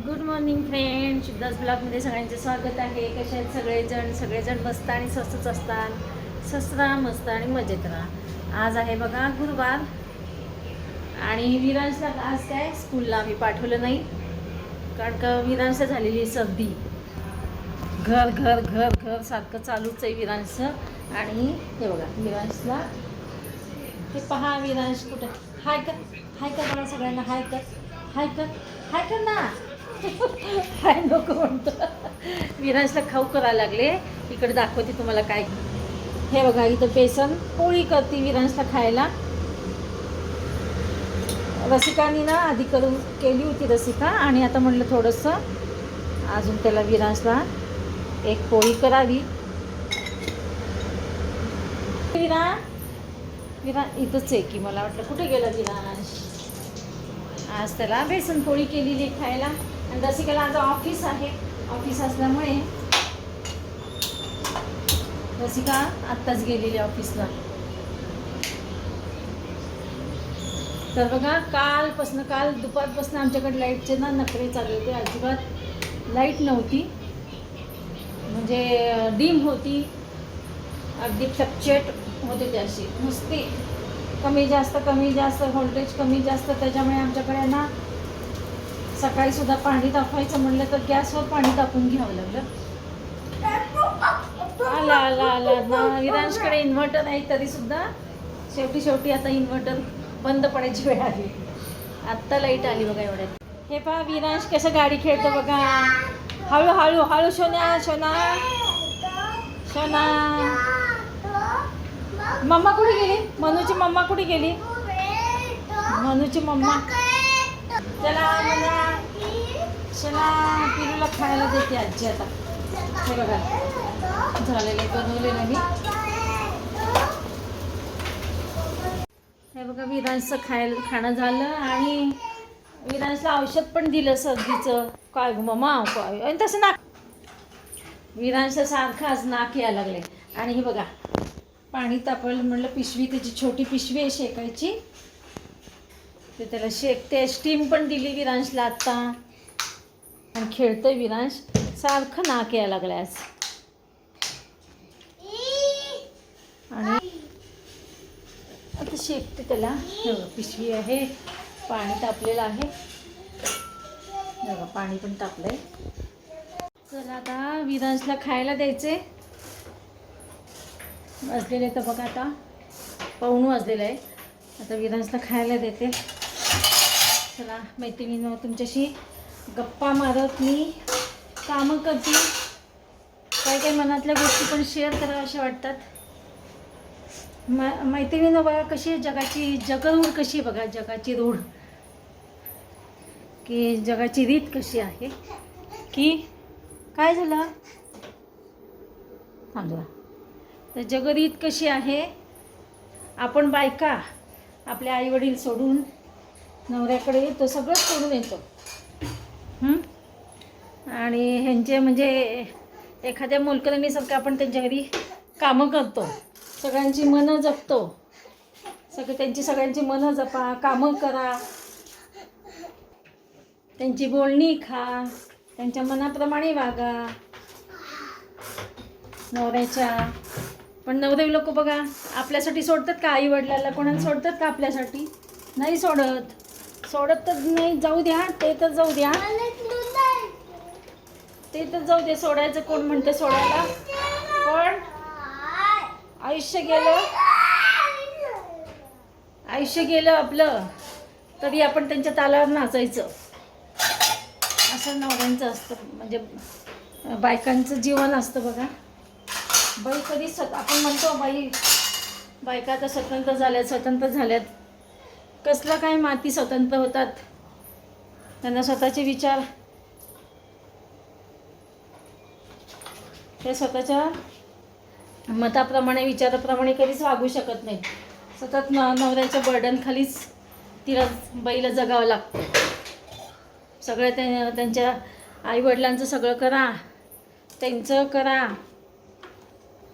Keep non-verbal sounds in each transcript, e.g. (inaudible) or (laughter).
Good morning friend शुद्धास ब्लॉगमध्ये सगळ्यांचे स्वागत आहे कसे आहेत सगळेजण सगळेजण बसता आणि स्वस्तच असतात स्वस्त राहा मस्त आणि मजेत राहा आज आहे बघा गुरुवार आणि विरांशला आज काय स्कूलला आम्ही पाठवलं नाही कारण का विरांश झालेली आहे सर्दी घर घर घर घर सारखं चालूच आहे विरांशचं आणि हे बघा विरांशला हे पहा विरांश कुठं हाय कर हाय कर मला सगळ्यांना हाय कर हाय कर हाय कर ना काय नको म्हणतो. विराजला खाऊ करायला लागले. इकडे दाखवते तुम्हाला काय. हे बघा इथं बेसन पोळी करते विरांशला खायला. रसिकानी ना आधी करून केली होती रसिका आणि आता म्हटलं थोडंसं अजून त्याला विरांशला एक पोळी करावी. विरा विरा इथंच आहे की मला वाटलं. कुठे गेला विरांश आज त्याला बेसन पोळी केलेली खायला. आणि रसिकाला आज ऑफिस आहे. ऑफिस असल्यामुळे रसिका आत्ताच गेलेली ऑफिसला तर बघा कालपासनं काल दुपारपासून आमच्याकडे लाईटचे ना नखरे चालू होते. अजिबात लाइट नव्हती. म्हणजे डीम होती. अगदी फ्लक्च्युएट होते त्याशी नुसती कमी जास्त कमी जास्त व्होल्टेज कमी जास्त. त्याच्यामुळे आमच्याकडे ना सकाळी सुद्धा पाणी तापवायचं म्हणलं तर गॅसवर पाणी तापून घ्यावं लागलं. आला आला आला. ना इरांशकडे इन्व्हर्टर आहे तरी सुद्धा शेवटी शेवटी आता इन्व्हर्टर बंद पडायची वेळ आली. आत्ता लाइट आली बघा एवढ्यात. हे पहा विरांश कसं गाडी खेळतो बघा. हळू हळू हळू शोना शोना शोना मम्मा कुठे गेली? मनूची मम्मा कुठे गेली? मनूची मम्मा. चला मला चला पिरूला खायला देते आजी आता. हे बघा. झालेले बनवले ना मी हे बघा विरांशचं खायला खाणं झालं आणि विरांशला औषध पण दिलं सर्दीचं. काय गं मम्मा काय? आणि तसं नाक विरांशचं सारखं आज नाक यायला लागले आणि हे बघा पाणी तापवलं म्हणलं पिशवी त्याची छोटी पिशवी आहे शेकायची. ते त्याला शेकते स्टीम पण दिली विरांशला आत्ता आणि खेळतोय विरांश. सारखं नाक यायला लागलं आज आणि आता शेकते त्याला पिशवी आहे. पाणी तापलेलं आहे. बघा, पाणी पण तापलंय. चला आता विरांशला खायला द्यायचे वाजलेले तर बघा आता. पाऊण वाजलेलं आहे. आता विरांशला खायला देते. चला मैत्रिणीनं तुमच्याशी गप्पा मारत मी कामं करते. काय काय मनातल्या गोष्टी पण शेअर करा अशा वाटतात. मा मैत्रिणीनं बघा कशी आहे जगाची जगरूढ कशी बघा जगाची रूढ. की जगाची रीत कशी आहे. की काय झालं? थांबवा तर जगरीत कशी आहे? आपण बायका आपल्या आईवडील सोडून नवऱ्याकडे येतो सगळंच सोडून येतो. आणि ह्यांचे म्हणजे एखाद्या मोलकरणीसारखं आपण त्यांच्या घरी कामं करतो. सगळ्यांची मनं जपतो. सगळे त्यांची सगळ्यांची मनं जपा कामं करा. त्यांची बोलणी खा त्यांच्या मनाप्रमाणे वागा. नवऱ्याच्या. पण नवदेव लोक बघा आपल्यासाठी सोडतात का? आई वडिलाला कोणाला सोडतात का आपल्यासाठी? नाही सोडत. सोडत तर नाही जाऊ द्या ते तर जाऊ द्या. ते तर जाऊ दे सोडायचं कोण म्हणते सोडायला? पण आयुष्य गेलं. आयुष्य गेलं आपलं. तरी आपण त्यांच्या तालावर नाचायचं. असं नवऱ्यांचं असतं म्हणजे बायकांचं जीवन असतं बघा. बाई कधी स्वत आपण म्हणतो बाई बायका आता स्वतंत्र झाल्यात स्वतंत्र झाल्यात. कसलं काय माती स्वतंत्र होतात? त्यांना स्वतःचे विचार. ते स्वतःच्या मताप्रमाणे विचाराप्रमाणे कधीच वागू शकत नाहीत. सतत न नवऱ्याच्या बर्डनखालीच तिला बाईला जगावं लागतं. सगळं त्या त्यांच्या आईवडिलांचं सगळं करा. त्यांचं करा.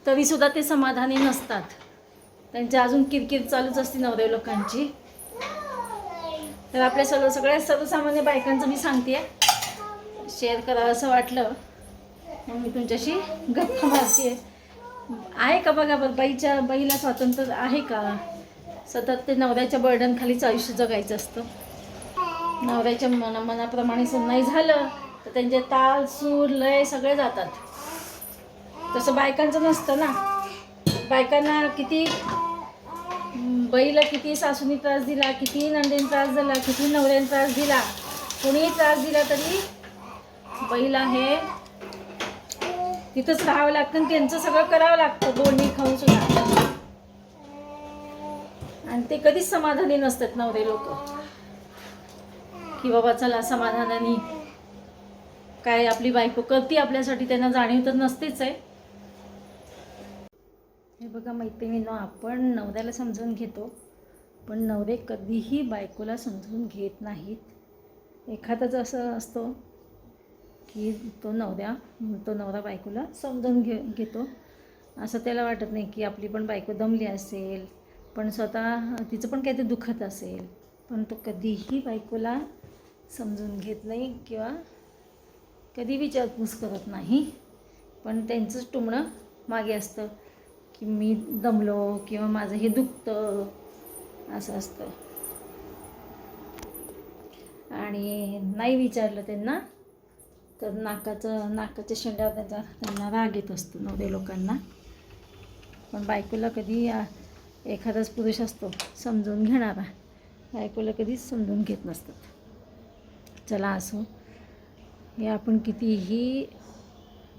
तरीसुद्धा ते समाधानी नसतात. त्यांच्या अजून किरकिर चालूच असते नवऱ्या लोकांची. तर आपल्या सर्व सगळ्या सर्वसामान्य बायकांचं मी सांगते शेअर करावं असं वाटलं. मग मी तुमच्याशी गप्पा मारते आहे का बघा बरं बाईच्या बाईला स्वातंत्र्य आहे का? सतत ते नवऱ्याच्या बर्डनखालीच आयुष्य जगायचं असतं. नवऱ्याच्या मना मनाप्रमाणे नाही झालं तर त्यांचे ताल सूर लय सगळे जातात. तसं बायकांचं नसतं ना. बायकांना किती बाईला किती सासूनी त्रास दिला किती नंदीने त्रास दिला किती नवऱ्याने त्रास दिला कोणीही त्रास दिला तरी बैल हे तिथंच राहावं लागतं आणि त्यांचं सगळं करावं लागतं बोलणी खाऊन सुद्धा. आणि ते कधीच समाधानी नसतात नवरे लोक. की बाबा चला समाधानाने. काय आपली बायको करते आपल्यासाठी त्यांना जाणीव तर नसतेच आहे. हे बघा मैत्रिणींनो आपण नवऱ्याला समजून घेतो पण नवरे कधीही बायकोला समजून घेत नाहीत. एखादाच असं असतो की तो नवऱ्या तो नवरा बायकोला समजून घे घेतो. असं त्याला वाटत नाही की आपली पण बायको दमली असेल पण स्वतः तिचं पण काहीतरी दुखत असेल पण तो कधीही बायकोला समजून घेत नाही किंवा कधी विचारपूस करत नाही. पण त्यांचंच टुमणं मागे असतं. की मी दमलो किंवा माझं हे दुखतं असं असतं. आणि नाही विचारलं त्यांना तर नाकाचं नाकाच्या शेंड्यावर त्यांचा त्यांना राग येत असतो नवऱ्या लोकांना. पण बायकोला कधी एखादाच पुरुष असतो समजून घेणारा. बायकोला कधीच समजून घेत नसतात. चला असो. हे आपण कितीही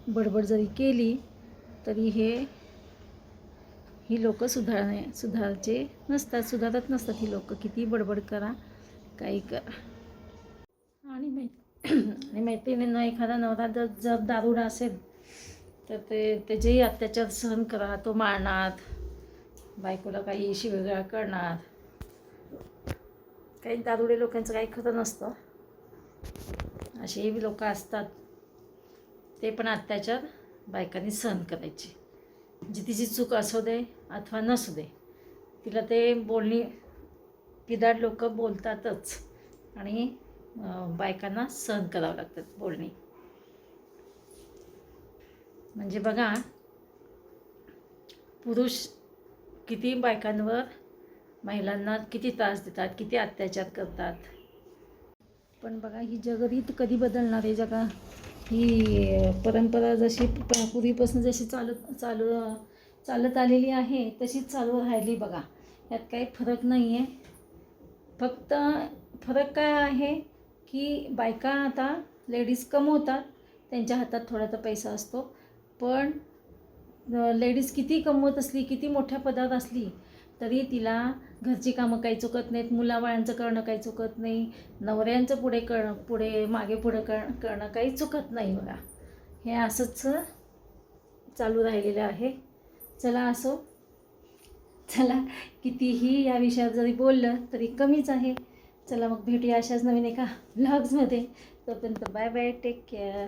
बडबड जरी केली तरी हे ही लोक सुधारणे सुधारचे नसतात सुधारत नसतात ही लोक. किती बडबड करा काही करा. आणि मै (clears throat) आणि मैत्रिणींना एखादा नवरा जर जर दारुडा असेल तर ते त्याचेही अत्याचार सहन करा. तो मारणार बायकोला काही शिवेगाळ करणार. काही दारुडे लोकांचं काही खरं नसतं. असेही लोक असतात. ते पण अत्याचार बायकांनी सहन करायचे. जी तिची चूक असू दे अथवा नसू दे तिला ते बोलणी पिदाड लोक बोलतातच. आणि बायकांना सहन करावं लागतात बोलणी. म्हणजे बघा पुरुष किती बायकांवर महिलांना किती त्रास देतात किती अत्याचार करतात. पण बघा ही जगरीत कधी बदलणार आहे जगा? ही परंपरा जशी प- पूर्वीपासून जशी चालत चालू चालत आलेली आहे तशीच चालू राहिली बघा. यात काही फरक नाही आहे फक्त फरक काय आहे की बायका आता लेडीज कमवतात त्यांच्या हातात थोडासा पैसा असतो. पण लेडीज किती कमवत असली किती मोठ्या पदात असली तरी तिला घरची कामं काही चुकत नाहीत मुलाबाळांचं करणं काही चुकत नाही नवऱ्यांचं पुढे करणं पुढे मागे पुढे कर करणं काही चुकत नाही बघा. हे असंच चालू राहिलेलं आहे. चला असो. चला कितीही या विषयात जरी बोललं तरी कमीच आहे. चला मग भेटूया अशाच नवीन एका ब्लॉग्समध्ये तोपर्यंत बाय बाय टेक केअर